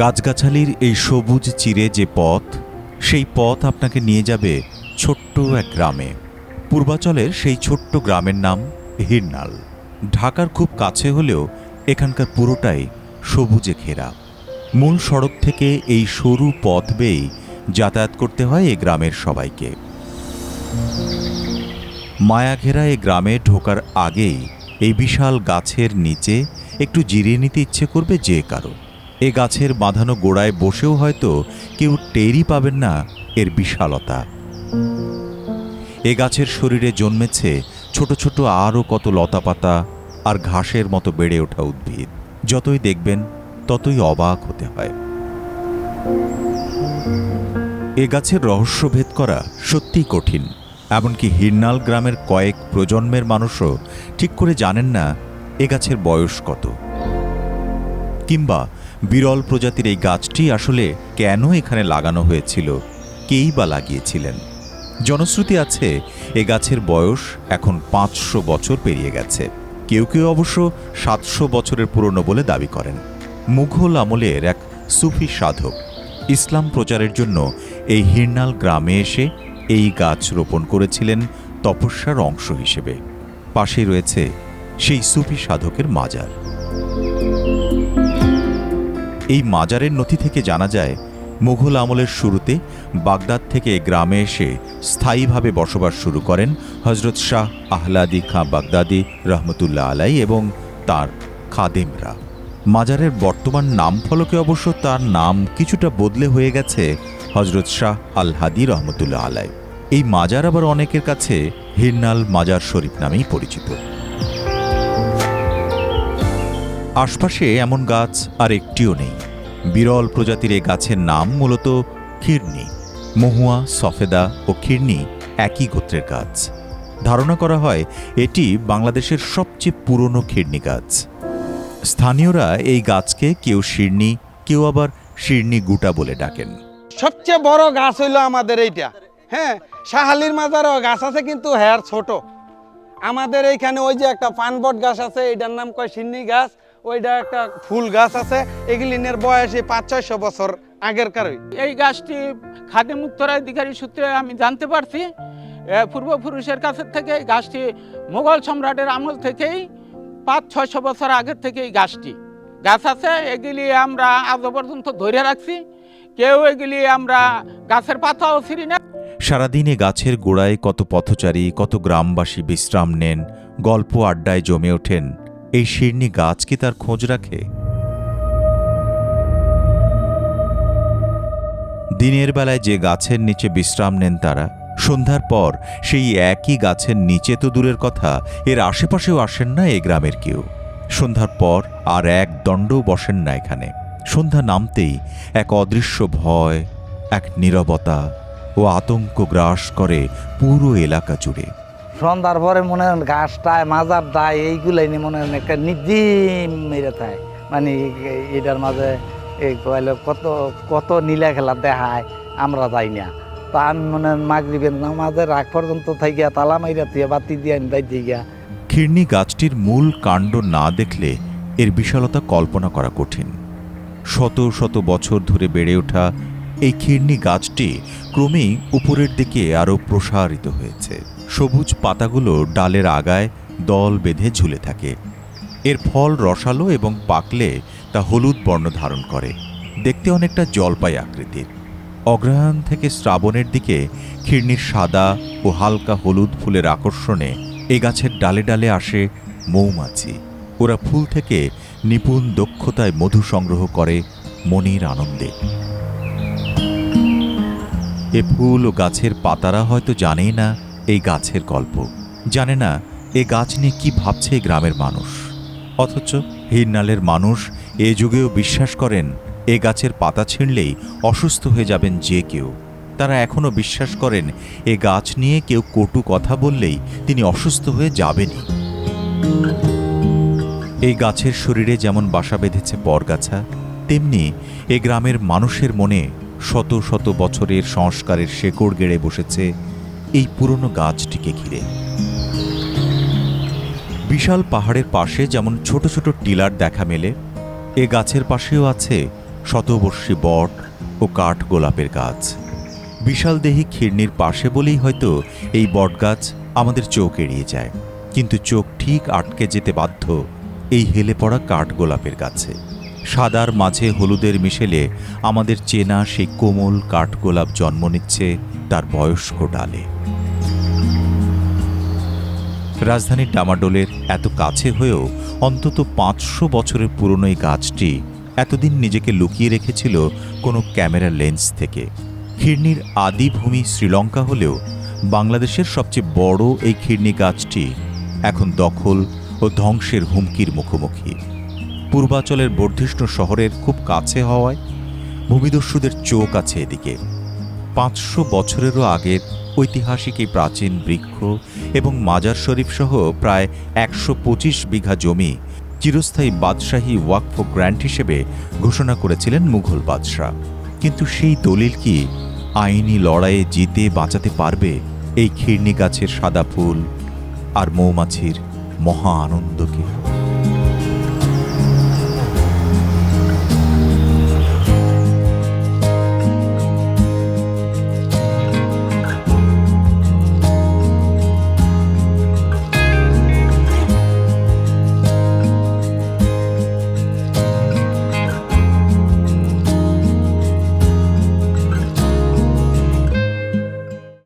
গাছগাছালির এই সবুজ চিরে যে পথ, সেই পথ আপনাকে নিয়ে যাবে ছোট্ট এক গ্রামে। পূর্বাচলের সেই ছোট্ট গ্রামের নাম হিরনাল। ঢাকার খুব কাছে হলেও এখানকার পুরোটাই সবুজে ঘেরা। মূল সড়ক থেকে এই সরু পথ বেয়েই যাতায়াত করতে হয় এই গ্রামের সবাইকে। মায়াঘেরা এই গ্রামে ঢোকার আগেই এই বিশাল গাছের নিচে একটু জিরিয়ে নিতে ইচ্ছে করবে যে কারও। এ গাছের বাঁধানো গোড়ায় বসেও হয়তো কেউ টেরই পাবেন না এর বিশালতা। এ গাছের শরীরে জন্মেছে ছোট ছোট আরও কত লতাপাতা আর ঘাসের মতো বেড়ে ওঠা উদ্ভিদ। যতই দেখবেন, ততই অবাক হতে হয়। এ গাছের রহস্য ভেদ করা সত্যিই কঠিন, এমনকি হিরনাল গ্রামের কয়েক প্রজন্মের মানুষও ঠিক করে জানেন না এ গাছের বয়স কত। কিংবা বিরল প্রজাতির এই গাছটি আসলে কেন এখানে লাগানো হয়েছিল? কেই বা লাগিয়েছিলেন? জনশ্রুতি আছে, এ গাছের বয়স এখন পাঁচশো বছর পেরিয়ে গেছে। কেউ কেউ অবশ্য সাতশো বছরের পুরনো বলে দাবি করেন। মুঘল আমলের এক সুফি সাধক ইসলাম প্রচারের জন্য এই হিরনাল গ্রামে এসে এই গাছ রোপণ করেছিলেন তপস্যার অংশ হিসেবে। পাশে রয়েছে সেই সুফি সাধকের মাজার। এই মাজারের নথি থেকে জানা যায়, মুঘল আমলের শুরুতে বাগদাদ থেকে গ্রামে এসে স্থায়ীভাবে বসবাস শুরু করেন হজরত শাহ আহলাদি খাঁ বাগদাদি রহমতুল্লাহ আলাই এবং তার খাদেমরা। মাজারের বর্তমান নাম ফলকে অবশ্য তার নাম কিছুটা বদলে হয়ে গেছে হজরত শাহ আল হাদি রহমতুল্লাহ আলাই এই মাজার আবার অনেকের কাছে হিরনাল মাজার শরীফ নামেই পরিচিত। আশপাশে এমন গাছ আর একটিও নেই। বিরল প্রজাতির এ গাছের নাম মূলত খিরনি মহুয়া, সফেদা ও খিরনি একই গোত্রের গাছ। ধারণা করা হয় এটি বাংলাদেশের সবচেয়ে পুরনো খিরনি গাছ। স্থানীয়রা এই গাছকে কেউ শিরনি, কেউ আবার শিরনি গুটা বলে ডাকেন। সবচেয়ে বড় গাছ হইল আমাদের এইটা। হ্যাঁ শাহালির মাজারও গাছ আছে কিন্তু হ্যার ছোট। আমাদের এইখানে ওই যে একটা পানবট গাছ আছে, এটার নাম কয় সিন্নি গাছ? ওইটা একটা ফুল গাছ আছে এগুলিনের বয়সে পাঁচ ছয়শো বছর আগের কারই। এই গাছটি খাদ্য উত্তরাধিকারী সূত্রে আমি জানতে পারছি। পূর্বপুরুষের কাছে থেকে এই গাছটি মোগল সম্রাটের আমল থেকেই পাঁচ ছয়শো বছর আগের থেকে এই গাছটি। গাছ আছে এগুলি আমরা আজও পর্যন্ত ধরে রাখছি। কেউ এগুলি আমরা গাছের পাতাও ছিঁড়ি না। সারাদিন গাছের গোড়ায় কত পথচারী কত গ্রামবাসী বিশ্রাম নেন গল্প আড্ডায় জমে ওঠেন। এই শিরনি গাছ কি তার খোঁজ রাখে? দিনের বেলায় যে গাছের নিচে বিশ্রাম নেন তারা, সন্ধ্যার পর সেই একই গাছের নিচে তো দূরের কথা, এর আশেপাশেও আসেন না এ গ্রামের কেউ। সন্ধ্যার পর আর এক দণ্ডও বসেন না এখানে। সন্ধ্যা নামতেই এক অদৃশ্য ভয়, এক নীরবতা ও আতঙ্ক গ্রাস করে পুরো এলাকা জুড়ে। সন্ধ্যার পরে মনে হয় ঘাসটায় মাজার দায় এইগুলাই নিয়ে মনে হয় একটা নিজিম মেরে থাকে মানে এটার মাঝে এই কত কত নীলা খেলা দেখায়, আমরা যাই না। তা আমি মনে মাগরিবের নামাজের আগ পর্যন্ত থাকিয়া তালা মাইরা তুই বাতি দিয়ে আমি বাইতে গিয়া। খিরনি গাছটির মূল কাণ্ড না দেখলে এর বিশালতা কল্পনা করা কঠিন। শত শত বছর ধরে বেড়ে ওঠা এই খিরনি গাছটি ক্রমেই উপরের দিকে আরও প্রসারিত হয়েছে। সবুজ পাতাগুলো ডালের আগায় দল বেঁধে ঝুলে থাকে। এর ফল রসালো এবং পাকলে তা হলুদ বর্ণ ধারণ করে। দেখতে অনেকটা জলপাই আকৃতির। অগ্রহায়ণ থেকে শ্রাবণের দিকে খিরনির সাদা ও হালকা হলুদ ফুলের আকর্ষণে এ গাছের ডালে ডালে আসে মৌমাছি। ওরা ফুল থেকে নিপুণ দক্ষতায় মধু সংগ্রহ করে মনির আনন্দে। এ ফুল ও গাছের পাতারা হয়তো জানেই না এই গাছের গল্প। জানে না এ গাছ নিয়ে কি ভাবছে এই গ্রামের মানুষ। অথচ হিরনালের মানুষ এ যুগেও বিশ্বাস করেন, এ গাছের পাতা ছিঁড়লেই অসুস্থ হয়ে যাবেন যে কেউ। তারা এখনও বিশ্বাস করেন, এ গাছ নিয়ে কেউ কটু কথা বললেই তিনি অসুস্থ হয়ে যাবেনই। এই গাছের শরীরে যেমন বাসা বেঁধেছে বরগাছা, তেমনি এ গ্রামের মানুষের মনে শত শত বছরের সংস্কারের শেকড় গেড়ে বসেছে এই পুরনো গাছটিকে ঘিরে। বিশাল পাহাড়ের পাশে যেমন ছোট ছোট টিলার দেখা মেলে, এ গাছের পাশেও আছে শতবর্ষী বট ও কাঠ গোলাপের গাছ। বিশাল দেহি খিরনির পাশে বলেই হয়তো এই বটগাছ আমাদের চোখ এড়িয়ে যায়। কিন্তু চোখ ঠিক আটকে যেতে বাধ্য এই হেলে পড়া কাঠ গোলাপের গাছে। সাদার মাঝে হলুদের মিশেলে আমাদের চেনা সেই কোমল কাঠগোলাপ জন্ম নিচ্ছে তার বয়স্ক ডালে। রাজধানীর ডামাডোলের এত কাছে হয়েও অন্তত পাঁচশো বছরের পুরনো এই গাছটি এতদিন নিজেকে লুকিয়ে রেখেছিল কোনো ক্যামেরা লেন্স থেকে। খিরনির আদি ভূমি শ্রীলঙ্কা হলেও বাংলাদেশের সবচেয়ে বড় এই খিরনি গাছটি এখন দখল ও ধ্বংসের হুমকির মুখোমুখি। পূর্বাচলের বর্ধিষ্ণু শহরের খুব কাছে হওয়ায় ভূমিদস্যুদের চোখ আছে এদিকে। পাঁচশো বছরেরও আগের ঐতিহাসিক এই প্রাচীন বৃক্ষ এবং মাজার শরীফ সহ প্রায় একশো পঁচিশ বিঘা জমি চিরস্থায়ী বাদশাহী ওয়াকফ গ্র্যান্ট হিসেবে ঘোষণা করেছিলেন মুঘল বাদশাহ। কিন্তু সেই দলিল কি আইনি লড়াইয়ে জিতে বাঁচাতে পারবে এই খিরনি গাছের সাদা ফুল আর মৌমাছির মহা আনন্দকে?